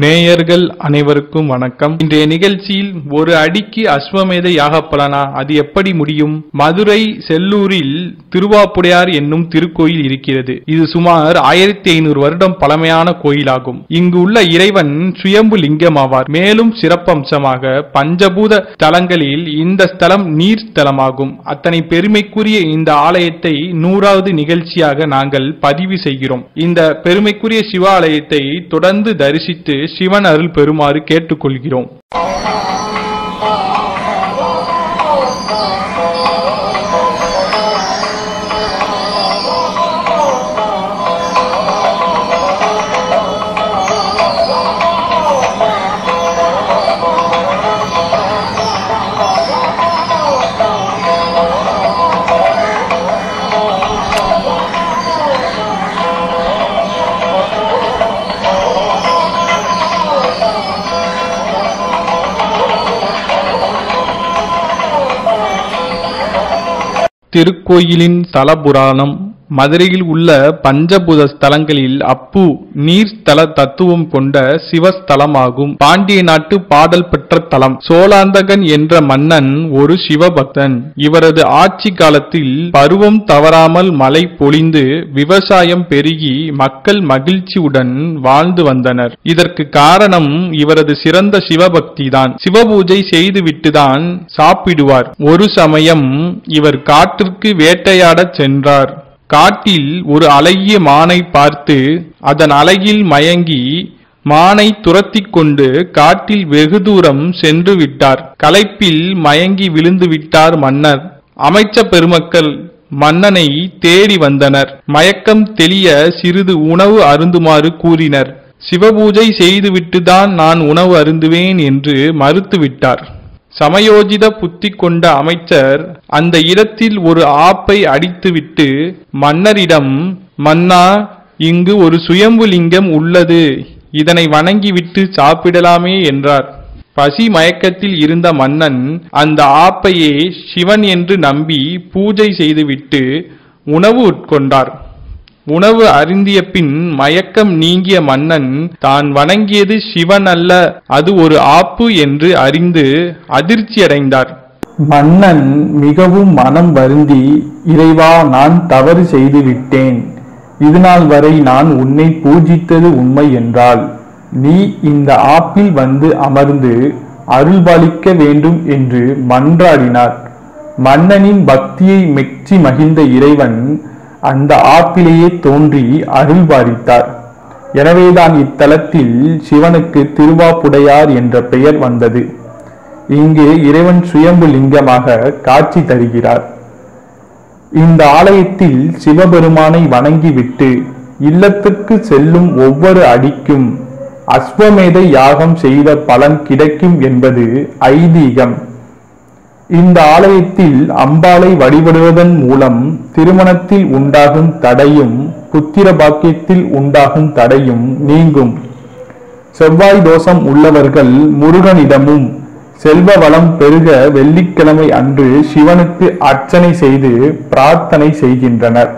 நேயர்கள் அனைவருக்கும் வணக்கம். இன்றைய நிகழ்ச்சியில் ஒரு அடிக்கு அஸ்வமேத யாக பலனா அது எப்படி முடியும்? மதுரை செல்லூரில் திருவாப்புடையார் என்னும் திருக்கோயில் இருக்கிறது. இது சுமார் ஆயிரத்தி ஐநூறு வருடம் பழமையான கோயிலாகும். இங்கு உள்ள இறைவன் சுயம்பு லிங்கமாவார் மேலும் சிறப்பம்சமாக பஞ்சபூத தலங்களில் இந்த ஸ்தலம் நீர் ஸ்தலமாகும். அத்தனை பெருமைக்குரிய இந்த ஆலயத்தை நூறாவது நிகழ்ச்சியாக நாங்கள் பதிவு செய்கிறோம். இந்த பெருமைக்குரிய சிவாலயத்தை தொடர்ந்து தரிசித்து சிவன் அருள் பெறுமாறு கேட்டுக்கொள்கிறோம். திருக்கோயிலின் தலபுராணம் மதுரையில் உள்ள பஞ்சபூத ஸ்தலங்களில் அப்பு நீர் ஸ்தல தத்துவம் கொண்ட சிவஸ்தலமாகும். பாண்டிய நாட்டு பாடல் பெற்ற தலம். சோழாந்தகன் என்ற மன்னன் ஒரு சிவபக்தன். இவரது ஆட்சி காலத்தில் பருவம் தவறாமல் மழை பொழிந்து விவசாயம் பெருகி மக்கள் மகிழ்ச்சியுடன் வாழ்ந்து வந்தனர். இதற்கு காரணம் இவரது சிறந்த சிவபக்திதான். சிவபூஜை செய்துவிட்டுதான் சாப்பிடுவார். ஒரு சமயம் இவர் காட்டிற்கு வேட்டையாடச் சென்றார். காட்டில் ஒரு அழகிய மானை பார்த்து அதன் அழகில் மயங்கி மானை துரத்தி கொண்டு காட்டில் வெகு தூரம் சென்று விட்டார். களைப்பில் மயங்கி விழுந்து விட்டார் மன்னர். அமைச்ச பெருமக்கள் மன்னனை தேடி வந்தனர். மயக்கம் தெளிய சிறிது உணவு அருந்துமாறு கூறினர். சிவபூஜை செய்துவிட்டுதான் நான் உணவு அருந்துவேன் என்று மறுத்துவிட்டார் சமயோஜித புத்தி கொண்ட அமைச்சர் அந்த இடத்தில் ஒரு ஆப்பை அடித்துவிட்டு மன்னரிடம் மன்னா இங்கு ஒரு சுயம்பு லிங்கம் உள்ளது. இதனை வணங்கிவிட்டு சாப்பிடலாமே என்றார். பசி மயக்கத்தில் இருந்த மன்னன் அந்த ஆப்பையே சிவன் என்று நம்பி பூஜை செய்துவிட்டு உணவு உட்கொண்டார். உணவு அருந்திய பின் மயக்கம் நீங்கிய மன்னன் தான் வணங்கியது சிவன் அல்ல அது ஒரு ஆப்பு என்று அறிந்து அதிர்ச்சியடைந்தார். மன்னன் மிகவும் மனம் வருந்தி இறைவா நான் தவறு செய்து விட்டேன் இதுநாள் வரை நான் உன்னை பூஜித்தது உண்மை என்றால் நீ இந்த ஆப்பில் வந்து அமர்ந்து அருள்பாலிக்க வேண்டும் என்று மன்றாடினார். மன்னனின் பக்தியை மெச்சி மகிழ்ந்த இறைவன் அந்த ஆப்பிலேயே தோன்றி அருள்பாலித்தார் எனவேதான் இத்தலத்தில் சிவனுக்கு திருவாப்புடையார் என்ற பெயர் வந்தது. இங்கு இறைவன் சுயம்பு லிங்கமாக காட்சி தருகிறார். இந்த ஆலயத்தில் சிவபெருமானை வணங்கிவிட்டு இல்லத்துக்கு செல்லும் ஒவ்வொரு அடிக்கும் அஸ்வமேத யாகம் செய்த பலன் கிடைக்கும் என்பது ஐதீகம். இந்த ஆலயத்தில் அம்பாளை வழிபடுவதன் மூலம் திருமணத்தில் உண்டாகும் தடையும் புத்திர பாக்கியத்தில் உண்டாகும் தடையும் நீங்கும். செவ்வாய் தோஷம் உள்ளவர்கள் முருகனிடமும் செல்வ வளம் பெருக வெள்ளிக்கிழமை அன்று சிவனுக்கு அர்ச்சனை செய்து பிரார்த்தனை செய்கின்றனர்.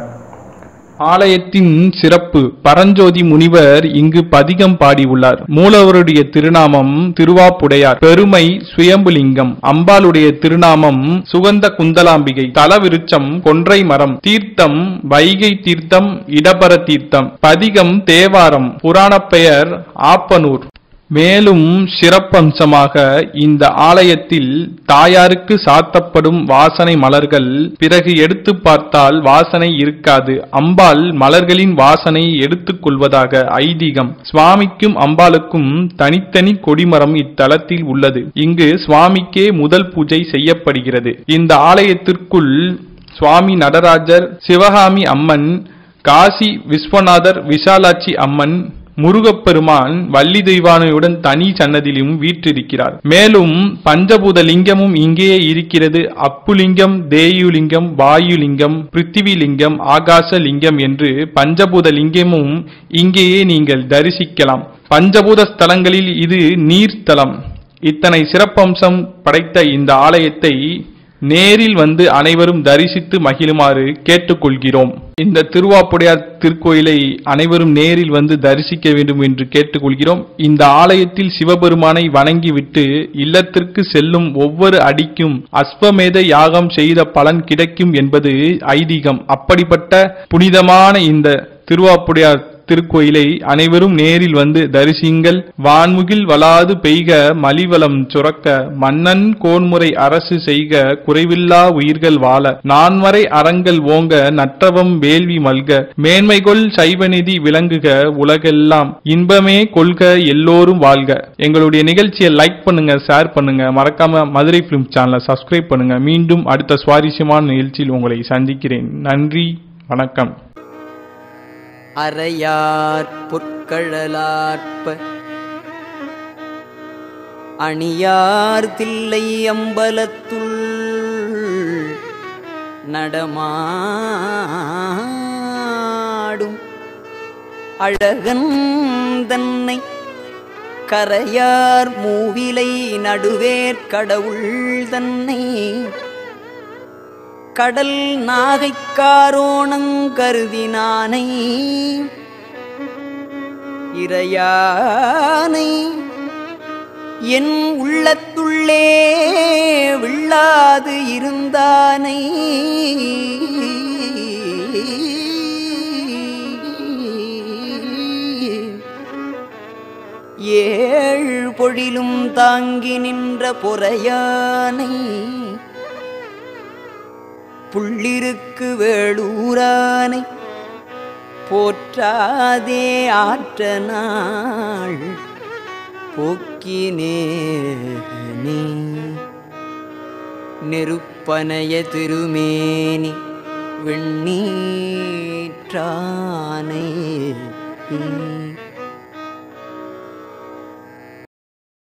ஆலயத்தின் சிறப்பு. பரஞ்சோதி முனிவர் இங்கு பதிகம் பாடியுள்ளார். மூலவருடைய திருநாமம் திருவாப்புடையார். பெருமை சுயம்புலிங்கம். அம்பாளுடைய திருநாமம் சுகந்த குந்தலாம்பிகை. தலவிருச்சம் கொன்றை மரம். தீர்த்தம் வைகை தீர்த்தம் இடபர தீர்த்தம். பதிகம் தேவாரம். புராணப் பெயர் ஆப்பனூர். மேலும் சிறப்பம்சமாக இந்த ஆலயத்தில் தாயாருக்கு சாத்தப்படும் வாசனை மலர்கள் பிறகு எடுத்து பார்த்தால் வாசனை இருக்காது. அம்பாள் மலர்களின் வாசனை எடுத்துக் கொள்வதாக ஐதீகம். சுவாமிக்கும் அம்பாளுக்கும் தனித்தனி கொடிமரம் இத்தலத்தில் உள்ளது. இங்கு சுவாமிக்கே முதல் பூஜை செய்யப்படுகிறது. இந்த ஆலயத்திற்குள் சுவாமி நடராஜர் சிவகாமி அம்மன் காசி விஸ்வநாதர் விசாலாட்சி அம்மன் முருகப்பெருமான் வள்ளி தெய்வானையுடன் தனி சன்னதியிலும் வீற்றிருக்கிறார். மேலும் பஞ்சபூத லிங்கமும் இங்கேயே இருக்கிறது. அப்புலிங்கம் தேயுலிங்கம் வாயுலிங்கம் பிருத்திவிலிங்கம் ஆகாச லிங்கம் என்று பஞ்சபூத லிங்கமும் இங்கேயே நீங்கள் தரிசிக்கலாம். பஞ்சபூத ஸ்தலங்களில் இது நீர்த்தலம். இத்தனை சிறப்பம்சம் படைத்த இந்த ஆலயத்தை நேரில் வந்து அனைவரும் தரிசித்து மகிழுமாறு கேட்டுக்கொள்கிறோம். இந்த திருவாப்புடையார் திருக்கோயிலை அனைவரும் நேரில் வந்து தரிசிக்க வேண்டும் என்று கேட்டுக்கொள்கிறோம். இந்த ஆலயத்தில் சிவபெருமானை வணங்கிவிட்டு இல்லத்திற்கு செல்லும் ஒவ்வொரு அடிக்கும் அஸ்வமேத யாகம் செய்த பலன் கிடைக்கும் என்பது ஐதீகம். அப்படிப்பட்ட புனிதமான இந்த திருவாப்புடையார் திருக்கோயிலை அனைவரும் நேரில் வந்து தரிசிங்கள் வான்முகில் வளாது பெய்க மலிவளம் சுரக்க மன்னன் கோன்முறை அரசு செய்க குறைவில்லா உயிர்கள் வாழ. நான்மறை அறங்கள் ஓங்க நற்றவம் வேள்வி மல்க. மேன்மைகொள் சைவநிதி விளங்குக உலகெல்லாம். இன்பமே கொள்க எல்லோரும் வாழ்க. எங்களுடைய நிகழ்ச்சியை லைக் பண்ணுங்க ஷேர் பண்ணுங்க. மறக்காம மதுரை பிலிம் சேனலை சப்ஸ்கிரைப் பண்ணுங்க. மீண்டும் அடுத்த சுவாரஸ்யமான நிகழ்ச்சியில் உங்களை சந்திக்கிறேன். நன்றி வணக்கம். அறையார் பொற்கழலாற்ப அணியார் தில்லை அம்பலத்துள் நடமாடும். அழகன் தன்னை கரையார் மூவிலை நடுவேற் கடவுள் தன்னை கடல் நாகைக்காரோணங்கருதினானை இறையானை என் உள்ளத்துள்ளே விழாது இருந்தானை. ஏழ் பொழிலும் தாங்கி நின்ற பொறையானை புள்ளிருக்கு வேளூரானை போற்றாதே ஆற்ற நாள். போக்கினே நெருப்பனைய திருமேனி வெண்ணீற்றானை.